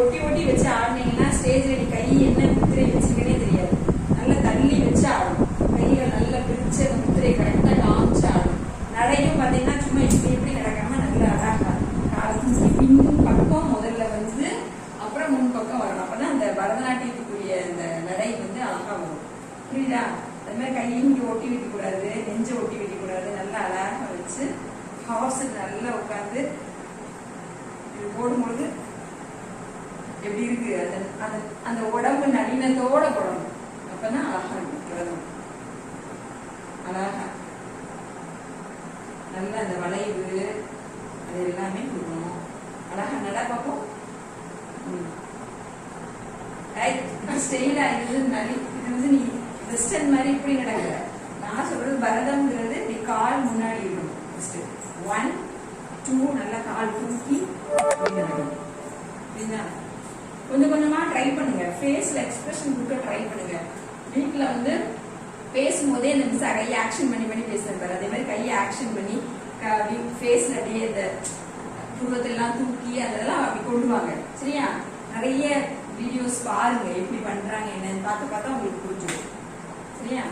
ஒட்டி ஒட்டி வச்சு ஆடினீங்கன்னா ஸ்டேஜ்ல நீ கை என்ன முத்திரை வச்சுக்கனே தெரியாது. நல்லா தள்ளி வச்சு ஆடணும். கைகள் நல்லா பிரிச்சு அந்த முத்திரையை கரெக்டா காமிச்சு ஆடணும். நடையும் பாத்தீங்கன்னா சும்மா இப்படி இப்படி நடக்காம நல்லா அழகா காலத்து பின் பக்கம் முதல்ல வந்து அப்புறம் முன் பக்கம் வரணும். அப்பதான் அந்த பரதநாட்டியத்துக்குரிய அந்த நடை வந்து அழகா வரும். புரியுதா? அது மாதிரி கையும் இங்கே ஒட்டி வைக்க கூடாது நெஞ்ச ஒட்டி வைக்க கூடாது நல்லா அழகா வச்சு ஹார்ஸ் நல்லா உட்காந்து இது போடும்பொழுது எப்படி இருக்கு? அந்த அந்த அந்த உடம்பு நளினத்தோட போடணும் அப்பதான் அழகா இருக்கும் விரதம் அழகா. நல்ல அந்த வளைவு அது எல்லாமே கொடுக்கணும். அழகா நல்லா பார்ப்போம். ஸ்டெயிலா இது நலி இது வந்து நீ வெஸ்டர்ன் மாதிரி இப்படி நடக்கல. நான் சொல்றது பரதம்ங்கிறது நீ கால் முன்னாடி இருக்கணும். ஃபர்ஸ்ட் ஒன் டூ நல்லா கால் தூக்கி நடக்கணும். புரியுதா? கொஞ்சம் கொஞ்சமா ட்ரை பண்ணுங்க. ஃபேஸ்ல எக்ஸ்பிரஷன் கொடுக்க ட்ரை பண்ணுங்க. வீட்டில் வந்து பேசும்போதே இந்த மிஸ் கையை ஆக்ஷன் பண்ணி பண்ணி பேசுறேன் பாரு. அதே மாதிரி கையை ஆக்ஷன் பண்ணி ஃபேஸ்ல அப்படியே இந்த துருவத்தெல்லாம் தூக்கி அதெல்லாம் அப்படி கொண்டு வாங்க சரியா? நிறைய வீடியோஸ் பாருங்க. எப்படி பண்றாங்க என்னன்னு பார்த்து பார்த்தா உங்களுக்கு புரிஞ்சுக்கும் சரியா?